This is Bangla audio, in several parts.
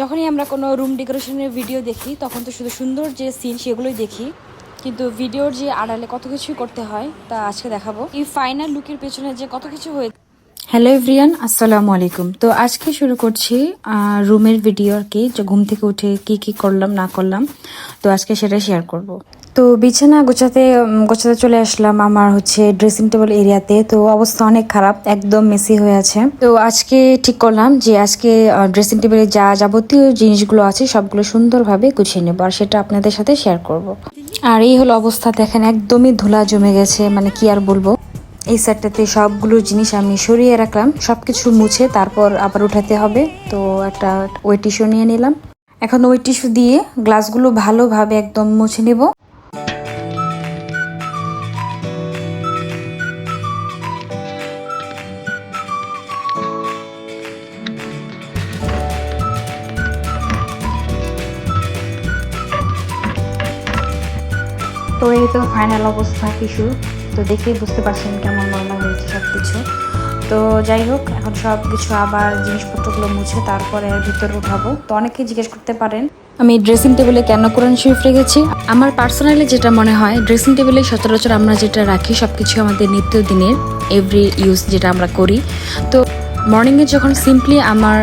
যখনই আমরা কোনো রুম ডেকোরেশনের ভিডিও দেখি, তখন তো শুধু সুন্দর যে সিন সেগুলোই দেখি। কিন্তু ভিডিওর যে আড়ালে কত কিছু করতে হয়, তা আজকে দেখাবো। এই ফাইনাল লুকের পেছনে যে কত কিছু হয়ে হ্যালো এভরিয়ান আসসালামু আলাইকুম। তো আজকে শুরু করছি রুমের ভিডিও আর কি, যে ঘুম থেকে উঠে কি কি করলাম, না করলাম। তো আজকে সেটা শেয়ার করব। তো বিছানা গোছাতে গোছাতে চলে আসলাম আমার হচ্ছে ড্রেসিং টেবিল এরিয়াতে তো অবস্থা অনেক খারাপ, একদম মেসি হয়ে আছে। তো আজকে ঠিক করলাম যে আজকে ড্রেসিং টেবিলে যা যাবতীয় জিনিসগুলো আছে, সবগুলো সুন্দরভাবে গুছিয়ে নেব, আর সেটা আপনাদের সাথে শেয়ার করব। আর এই হলো অবস্থা, দেখেন একদমই ধুলা জমে গেছে মানে কি আর বলব। এই সেটটাতে সবগুলো জিনিস আমি সরিয়ে রাখলাম, সবকিছু মুছে তারপর আবার উঠাতে হবে। তো একটা ওয়েট টিস্যু নিয়ে নিলাম। এখন ওই টিস্যু দিয়ে গ্লাসগুলো ভালোভাবে একদম মুছে নেব। তো এই তো ফাইনাল অবস্থা টিস্যু তো দেখেই বুঝতে পারছেন কেমন ময়লা হয়েছে সব কিছু তো যাই হোক, এখন সব কিছু আবার জিনিসপত্রগুলো মুছে তারপরে ভিতরে উঠাবো। তো অনেকেই জিজ্ঞেস করতে পারেন, আমি ড্রেসিং টেবিলে কেন কোরআন শরীফ রেখেছি? আমার পার্সোনালি যেটা মনে হয় ড্রেসিং টেবিলে সচরাচর আমরা যেটা রাখি সব কিছু আমাদের নিত্যদিনের এভরি ইউজ যেটা আমরা করি। তো মর্নিংয়ে যখন সিম্পলি আমার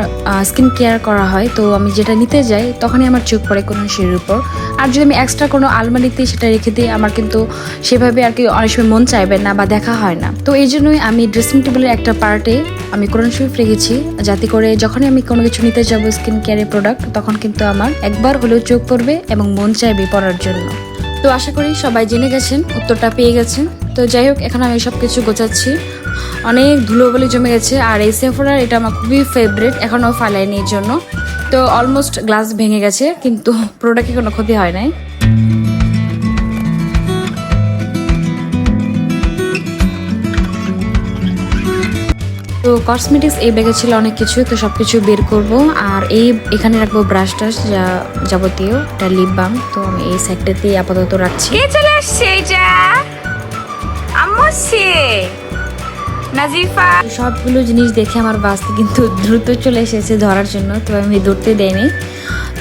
স্কিন কেয়ার করা হয়, তো আমি যেটা নিতে যাই, তখনই আমার চোখ পড়ে কোরআন শরীর উপর। আর যদি আমি এক্সট্রা কোনো আলমারিতে সেটা রেখে দিই, আমার কিন্তু সেভাবে আর কি অনেক সময় মন চাইবে না বা দেখা হয় না। তো এই জন্যই আমি ড্রেসিং টেবিলের একটা পার্টে আমি কোরআন শরীফ রেখেছি, যাতে করে যখনই আমি কোনো কিছু নিতে যাব স্কিন কেয়ারের প্রোডাক্ট তখন কিন্তু আমার একবার হলেও চোখ পড়বে এবং মন চাইবে পড়ার জন্য। তো আশা করি সবাই জেনে গেছেন, উত্তরটা পেয়ে গেছেন। তো যাই হোক, এখন আমি সব কিছু গোছাচ্ছি। অনেক ধুলোবলি জমে গেছে, আর এই সেফোরার এটা আমার খুবই ফেভারিট এখনও ফালাইনি এর জন্য। তো অলমোস্ট গ্লাস ভেঙে গেছে, কিন্তু প্রোডাক্টে কোনো ক্ষতি হয় নাই। তো কসমেটিক্স এই ব্যাগে ছিল অনেক কিছু তো সব কিছু বের করব। আর এই এখানে রাখব ব্রাশ টাশ যা যাবতীয়, এটা লিপ বাম তো আমি এই সাইডটাতেই আপাতত রাখছি। কে চলে আসছে এটা আসছে নাজিফা। সবগুলো জিনিস দেখে আমার বাসতে কিন্তু দ্রুত চলে এসেছে ধরার জন্য, তো আমি ধরতে দেয়নি।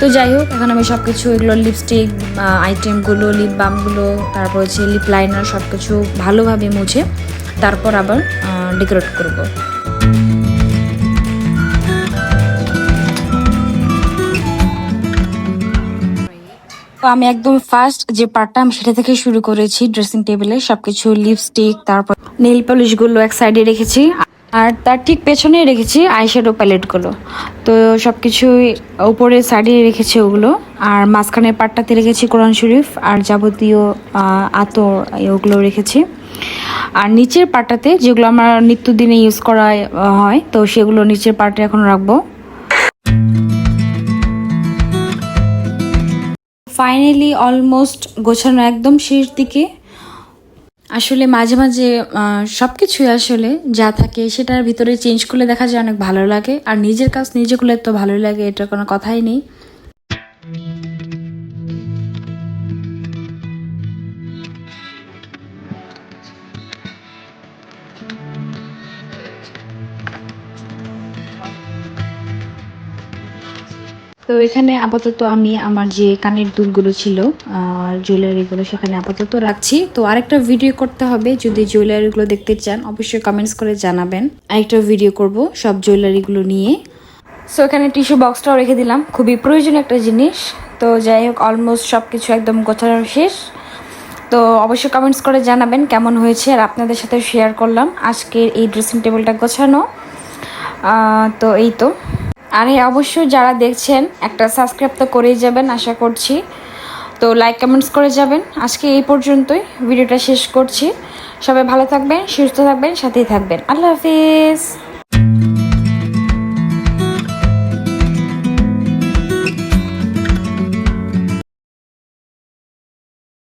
তো যাই হোক, এখন আমি সব কিছু এগুলো লিপস্টিক আইটেমগুলো লিপ বামগুলো তারপর হচ্ছে লিপ লাইনার সব কিছু ভালোভাবে মুছে, তারপর আবার ডেকোরেট করব। তো আমি একদম ফার্স্ট যে পার্টটা আমি সেটা থেকে শুরু করেছি ড্রেসিং টেবিলে সবকিছু লিপস্টিক তারপর নেল পলিশগুলো এক সাইডে রেখেছি, আর তার ঠিক পেছনে রেখেছি আইশ্যাডো প্যালেটগুলো। তো সবকিছুই উপরে সাইডে রেখেছি ওগুলো, আর মাঝখানের পার্টটাতে রেখেছি কোরআন শরীফ, আর যাবতীয় আতর ওগুলো রেখেছি। আর নিচের পার্টটাতে যেগুলো আমার নিত্যদিনে ইউজ করা হয়, তো সেগুলো নিচের পার্টে এখন রাখব। ফাইনালি অলমোস্ট গোছানো একদম শেষ দিকে। আসলে মাঝে মাঝে সব কিছুই আসলে যা থাকে সেটার ভিতরে চেঞ্জ করলে দেখা যায় অনেক ভালো লাগে। আর নিজের কাজ নিজে করলে তো ভালো লাগে, এটার কোনো কথাই নেই। তো এখানে আপাতত আমি আমার যে কানের দুলগুলো ছিল জুয়েলারিগুলো সেখানে আপাতত রাখছি। তো আরেকটা ভিডিও করতে হবে, যদি জুয়েলারিগুলো দেখতে চান, অবশ্যই কমেন্টস করে জানাবেন। আরেকটা ভিডিও করব সব জুয়েলারিগুলো নিয়ে। সো এখানে টিস্যু বক্সটাও রেখে দিলাম। খুবই প্রয়োজনীয় একটা জিনিস। তো যাই হোক অলমোস্ট সব কিছু একদম গোছানো শেষ। তো অবশ্যই কমেন্টস করে জানাবেন কেমন হয়েছে আর আপনাদের সাথে শেয়ার করলাম। আজকের এই ড্রেসিং টেবিলটা গোছানো। তো এই তো। আরে অবশ্যই যারা দেখছেন, একটা সাবস্ক্রাইব তো করেই যাবেন, আশা করছি। তো লাইক কমেন্টস করে যাবেন। আজকে এই পর্যন্তই ভিডিওটা শেষ করছি। সবাই ভালো থাকবেন, সুস্থ থাকবেন, সাথেই থাকবেন। আল্লাহ হাফিজ।